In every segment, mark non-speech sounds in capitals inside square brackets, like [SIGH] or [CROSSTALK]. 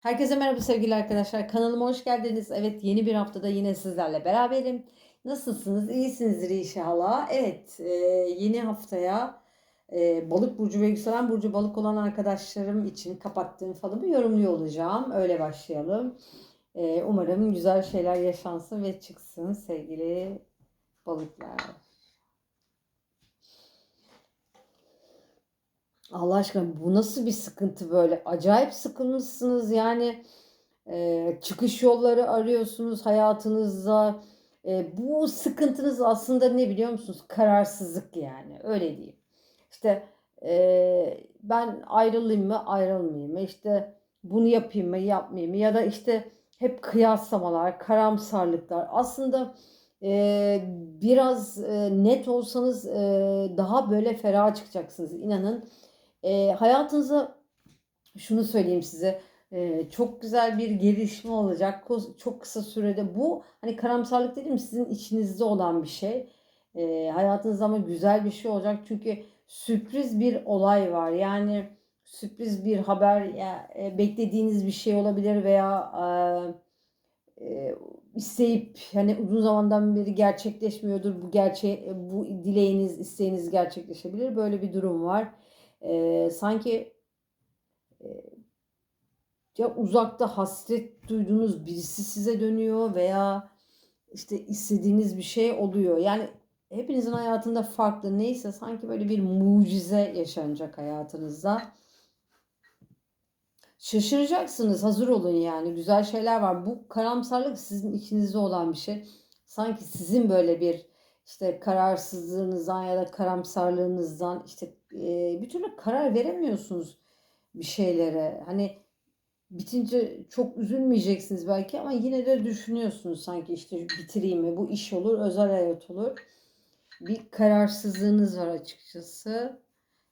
Herkese merhaba sevgili arkadaşlar. Kanalıma hoş geldiniz. Evet yeni bir haftada yine sizlerle beraberim. Nasılsınız? İyisinizdir inşallah. Evet e, yeni haftaya e, balık burcu ve yükselen burcu balık olan arkadaşlarım için kapattığım falımı yorumluyor olacağım. Öyle başlayalım. E, umarım güzel şeyler yaşansın ve çıksın sevgili balıklar. Allah aşkına bu nasıl bir sıkıntı böyle? Acayip sıkılmışsınız yani e, çıkış yolları arıyorsunuz hayatınızda. E, bu sıkıntınız aslında ne biliyor musunuz? Kararsızlık yani öyle diyeyim. İşte e, ben ayrılayım mı ayrılmayayım mı? İşte bunu yapayım mı yapmayayım mı? Ya da işte hep kıyaslamalar, karamsarlıklar. Aslında e, biraz e, net olsanız e, daha böyle ferah çıkacaksınız. İnanın e, hayatınıza şunu söyleyeyim size. e, çok güzel bir gelişme olacak. Çok kısa sürede bu hani karamsarlık dedim sizin içinizde olan bir şey. E, hayatınızda ama güzel bir şey olacak. Çünkü sürpriz bir olay var. Yani sürpriz bir haber ya, e, beklediğiniz bir şey olabilir veya e, e, isteyip hani uzun zamandan beri gerçekleşmiyordur. Bu gerçeği bu dileğiniz, isteğiniz gerçekleşebilir. Böyle bir durum var. Ee, sanki e, ya uzakta hasret duyduğunuz birisi size dönüyor veya işte istediğiniz bir şey oluyor. Yani hepinizin hayatında farklı neyse sanki böyle bir mucize yaşanacak hayatınızda. Şaşıracaksınız. Hazır olun yani. Güzel şeyler var. Bu karamsarlık sizin içinizde olan bir şey. Sanki sizin böyle bir işte kararsızlığınızdan ya da karamsarlığınızdan işte e, bir türlü karar veremiyorsunuz bir şeylere. Hani bitince çok üzülmeyeceksiniz belki ama yine de düşünüyorsunuz sanki işte bitireyim mi? Bu iş olur, özel hayat olur. Bir kararsızlığınız var açıkçası.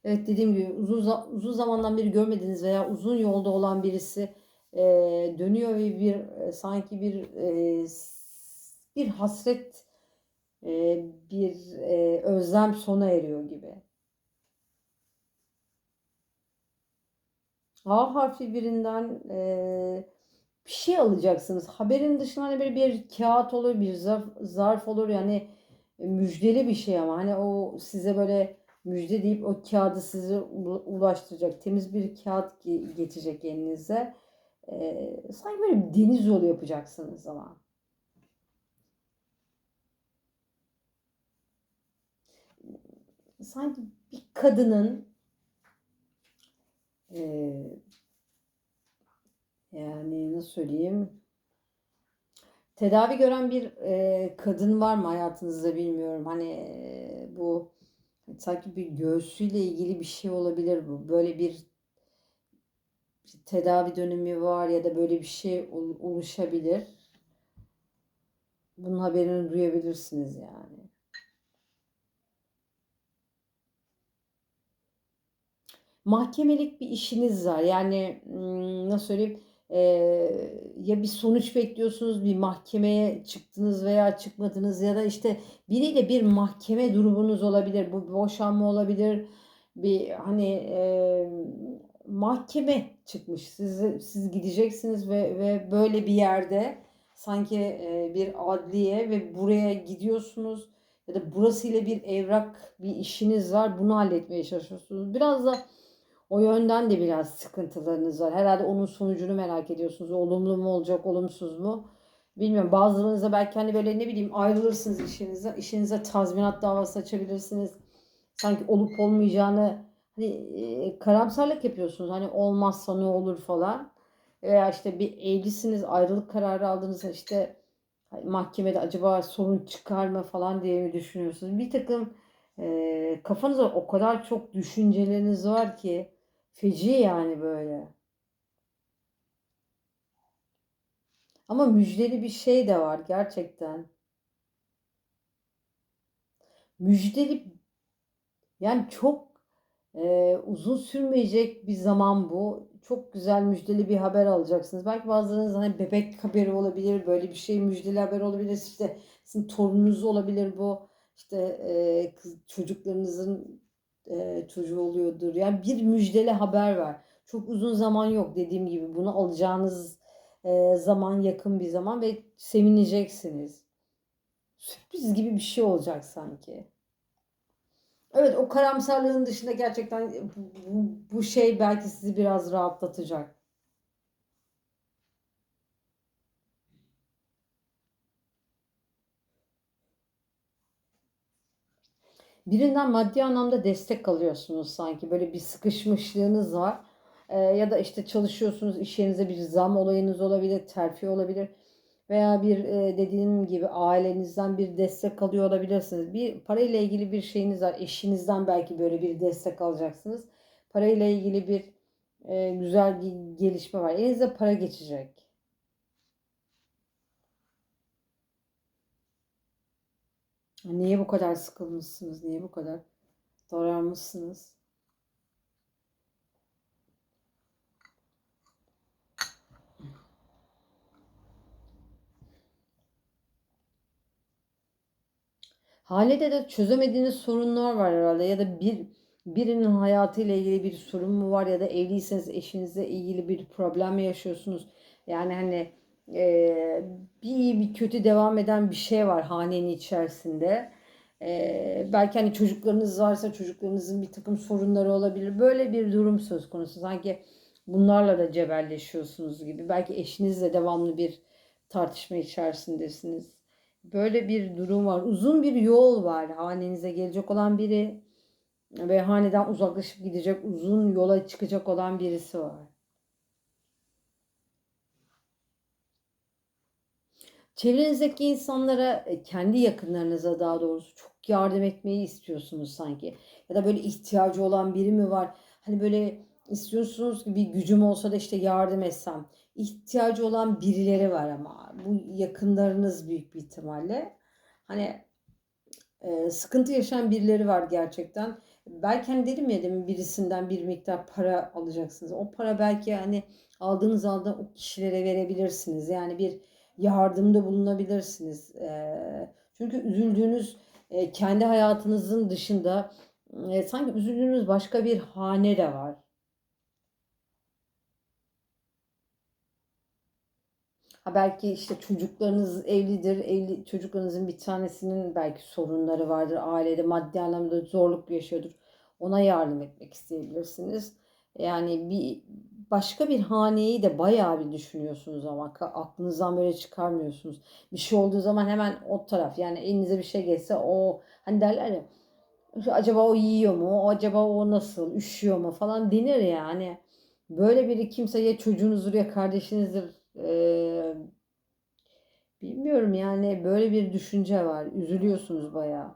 Evet dediğim gibi uzun uzun zamandan beri görmediğiniz veya uzun yolda olan birisi e, dönüyor ve bir sanki bir e, bir hasret e, bir e, özlem sona eriyor gibi. A harfi birinden e, bir şey alacaksınız. Haberin dışında hani böyle bir kağıt olur, bir zarf, zarf olur yani e, müjdeli bir şey ama hani o size böyle müjde deyip o kağıdı size ula- ulaştıracak. Temiz bir kağıt ge- geçecek elinize. E, sanki böyle bir deniz yolu yapacaksınız ama. Sanki bir kadının e, yani nasıl söyleyeyim tedavi gören bir e, kadın var mı hayatınızda bilmiyorum. Hani e, bu sanki bir göğsüyle ilgili bir şey olabilir bu. Böyle bir tedavi dönemi var ya da böyle bir şey ol- oluşabilir. Bunun haberini duyabilirsiniz yani. Mahkemelik bir işiniz var. Yani nasıl söyleyeyim? Ee, ya bir sonuç bekliyorsunuz, bir mahkemeye çıktınız veya çıkmadınız ya da işte biriyle bir mahkeme durumunuz olabilir. Bu boşanma olabilir. Bir hani e, mahkeme çıkmış. Siz siz gideceksiniz ve ve böyle bir yerde sanki e, bir adliye ve buraya gidiyorsunuz ya da burasıyla bir evrak bir işiniz var. Bunu halletmeye çalışıyorsunuz. Biraz da o yönden de biraz sıkıntılarınız var. Herhalde onun sonucunu merak ediyorsunuz. Olumlu mu olacak, olumsuz mu? Bilmiyorum. Bazılarınıza belki hani böyle ne bileyim ayrılırsınız işinize. İşinize tazminat davası açabilirsiniz. Sanki olup olmayacağını hani e, karamsarlık yapıyorsunuz. Hani olmazsa ne olur falan. Veya işte bir evlisiniz, ayrılık kararı aldınız işte hani mahkemede acaba sorun çıkar mı falan diye mi düşünüyorsunuz? Bir takım e, kafanızda o kadar çok düşünceleriniz var ki Feci yani böyle. Ama müjdeli bir şey de var gerçekten. Müjdeli yani çok e, uzun sürmeyecek bir zaman bu. Çok güzel müjdeli bir haber alacaksınız. Belki bazılarınız hani bebek haberi olabilir, böyle bir şey müjdeli haber olabilir. İşte sizin torununuz olabilir bu. İşte e, kız, çocuklarınızın e, çocuğu oluyordur. Yani bir müjdeli haber var. Çok uzun zaman yok dediğim gibi. Bunu alacağınız e, zaman yakın bir zaman ve sevineceksiniz. Sürpriz gibi bir şey olacak sanki. Evet o karamsarlığın dışında gerçekten bu, bu, şey belki sizi biraz rahatlatacak. Birinden maddi anlamda destek alıyorsunuz sanki. Böyle bir sıkışmışlığınız var. Ee, ya da işte çalışıyorsunuz, iş yerinize bir zam olayınız olabilir, terfi olabilir. Veya bir e, dediğim gibi ailenizden bir destek alıyor olabilirsiniz. Bir parayla ilgili bir şeyiniz var. Eşinizden belki böyle bir destek alacaksınız. Parayla ilgili bir e, güzel bir gelişme var. Elinize para geçecek. Niye bu kadar sıkılmışsınız? Niye bu kadar daralmışsınız? Hanede de çözemediğiniz sorunlar var herhalde ya da bir birinin hayatıyla ilgili bir sorun mu var ya da evliyseniz eşinizle ilgili bir problem mi yaşıyorsunuz? Yani hani e, bir iyi bir kötü devam eden bir şey var hanenin içerisinde. E, belki hani çocuklarınız varsa çocuklarınızın bir takım sorunları olabilir. Böyle bir durum söz konusu. Sanki bunlarla da cebelleşiyorsunuz gibi. Belki eşinizle devamlı bir tartışma içerisindesiniz. Böyle bir durum var. Uzun bir yol var. Hanenize gelecek olan biri ve haneden uzaklaşıp gidecek, uzun yola çıkacak olan birisi var. Çevrenizdeki insanlara, e, kendi yakınlarınıza daha doğrusu çok yardım etmeyi istiyorsunuz sanki. Ya da böyle ihtiyacı olan biri mi var? Hani böyle istiyorsunuz ki bir gücüm olsa da işte yardım etsem. İhtiyacı olan birileri var ama bu yakınlarınız büyük bir ihtimalle. Hani e, sıkıntı yaşayan birileri var gerçekten. Belki hani dedim ya demin birisinden bir miktar para alacaksınız. O para belki hani aldığınız anda o kişilere verebilirsiniz. Yani bir yardımda bulunabilirsiniz. Çünkü üzüldüğünüz kendi hayatınızın dışında sanki üzüldüğünüz başka bir hane de var. Ha belki işte çocuklarınız evlidir, evli çocuklarınızın bir tanesinin belki sorunları vardır, ailede maddi anlamda zorluk yaşıyordur. Ona yardım etmek isteyebilirsiniz. Yani bir başka bir haneyi de bayağı bir düşünüyorsunuz ama aklınızdan böyle çıkarmıyorsunuz. Bir şey olduğu zaman hemen o taraf yani elinize bir şey gelse o hani derler ya acaba o yiyor mu? O acaba o nasıl? Üşüyor mu falan denir yani. Böyle biri kimse ya çocuğunuzdur ya kardeşinizdir. Ee, bilmiyorum yani böyle bir düşünce var. Üzülüyorsunuz bayağı.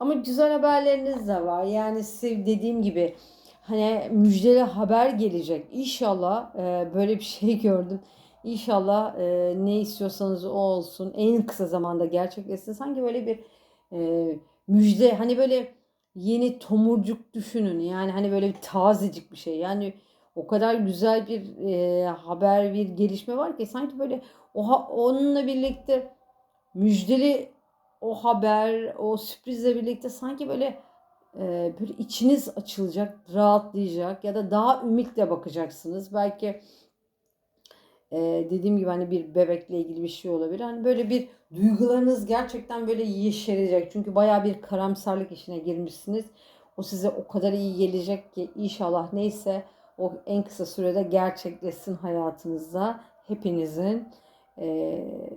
Ama güzel haberleriniz de var. Yani dediğim gibi hani müjdeli haber gelecek. İnşallah e, böyle bir şey [LAUGHS] gördüm. İnşallah e, ne istiyorsanız o olsun. En kısa zamanda gerçekleşsin. Sanki böyle bir e, müjde hani böyle yeni tomurcuk düşünün. Yani hani böyle bir tazecik bir şey. Yani o kadar güzel bir e, haber, bir gelişme var ki sanki böyle o onunla birlikte müjdeli o haber, o sürprizle birlikte sanki böyle e, böyle içiniz açılacak, rahatlayacak ya da daha ümitle bakacaksınız. Belki e, dediğim gibi hani bir bebekle ilgili bir şey olabilir. Hani böyle bir duygularınız gerçekten böyle yeşerecek. Çünkü baya bir karamsarlık işine girmişsiniz. O size o kadar iyi gelecek ki inşallah neyse o en kısa sürede gerçekleşsin hayatınızda hepinizin. Ee,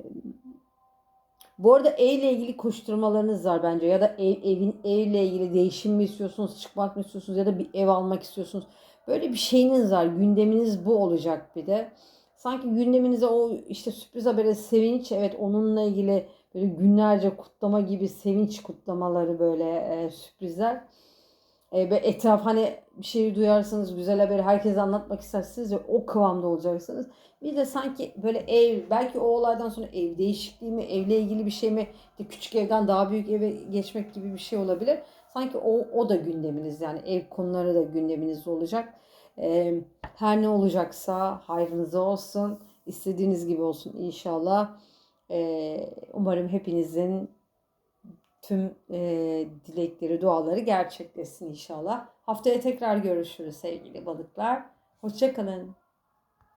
bu arada evle ilgili koşturmalarınız var bence ya da ev, evin evle ilgili değişim mi istiyorsunuz, çıkmak mı istiyorsunuz ya da bir ev almak istiyorsunuz. Böyle bir şeyiniz var. Gündeminiz bu olacak bir de. Sanki gündeminize o işte sürpriz habere sevinç evet onunla ilgili böyle günlerce kutlama gibi sevinç kutlamaları böyle e, sürprizler. E, etraf hani bir şey duyarsanız güzel haberi herkese anlatmak istersiniz ve o kıvamda olacaksınız. Bir de sanki böyle ev belki o olaydan sonra ev değişikliği mi evle ilgili bir şey mi küçük evden daha büyük eve geçmek gibi bir şey olabilir. Sanki o, o da gündeminiz yani ev konuları da gündeminizde olacak. E, her ne olacaksa hayrınıza olsun. istediğiniz gibi olsun inşallah. E, umarım hepinizin tüm e, dilekleri, duaları gerçekleşsin inşallah. Haftaya tekrar görüşürüz sevgili balıklar. Hoşça kalın.